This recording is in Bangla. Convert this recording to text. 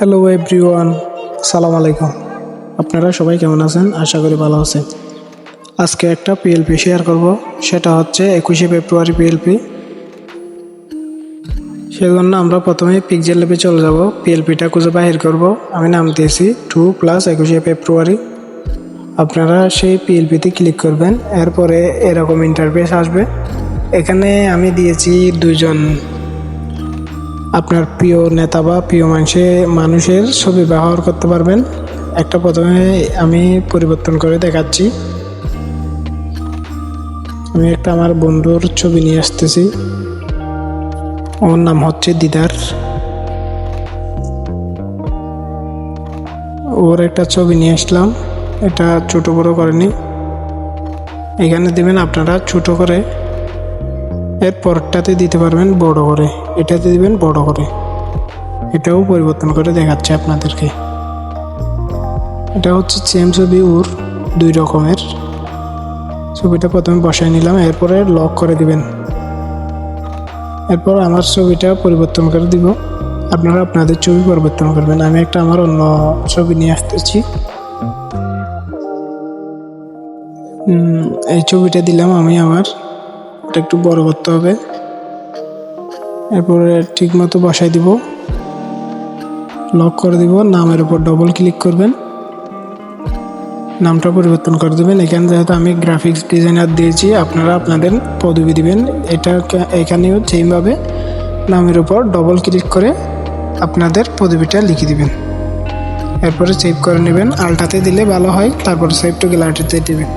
হ্যালো এভরিওয়ান সালাম আলাইকুম আপনারা সবাই কেমন আছেন? আশা করি ভালো আছেন। আজকে একটা পিএলপি শেয়ার করব। সেটা হচ্ছে একুশে ফেব্রুয়ারি পিএলপি সেজন্য আমরা প্রথমে পিকজেল ল্যাবে চলে যাব। পিএলপিটা খুঁজে বাহির করব। আমি নাম দিয়েছি টু প্লাস একুশে ফেব্রুয়ারি। আপনারা সেই পিএলপিতে ক্লিক করবেন। এরপরে এরকম ইন্টারফেস আসবে। এখানে আমি দিয়েছি দুজন আপনার প্রিয় নেতা বা প্রিয় মানুষে, মানুষের ছবি ব্যবহার করতে পারবেন। একটা প্রথমে আমি পরিবর্তন করে দেখাচ্ছি। আমি একটা আমার বন্ধুর ছবি নিয়ে আসতেছি। ওর নাম হচ্ছে দিদার। ওর একটা ছবি নিয়ে আসলাম। এটা ছোট বড় করেনি। এখানে দেবেন আপনারা ছোট করে। এর পরেরটাতে দিতে পারবেন বড় করে। এটাতে দিবেন বড় করে। এটাও পরিবর্তন করে দেখাচ্ছে আপনাদেরকে। এটা হচ্ছে সেম ছবি ওর, দুই রকমের। ছবিটা প্রথমে বসায় নিলাম, এরপরে লক করে দিবেন। এরপর আমার ছবিটা পরিবর্তন করে দিব। আপনারা আপনাদের ছবি পরিবর্তন করবেন। আমি একটা আমার অন্য ছবি নিয়ে আসতেছি। এই ছবিটা দিলাম আমি আমার। এটা একটু বড় করতে হবে। এরপরে ঠিক মতো বসাই দিব। লক করে দিব। নামের উপর ডবল ক্লিক করবেন। নামটা পরিবর্তন করে দেবেন। এখানে যেহেতু আমি গ্রাফিক্স ডিজাইনার দিয়েছি, আপনারা আপনাদের পদবি দিবেন। এটা এখানেও সেইভাবে নামের উপর ডবল ক্লিক করে আপনাদের পদবিটা লিখে দিবেন। এরপরে সেভ করে নেবেন। আলটাতে দিলে ভালো হয়, তারপরে সেভ টু গ্যালারিতে দিবেন।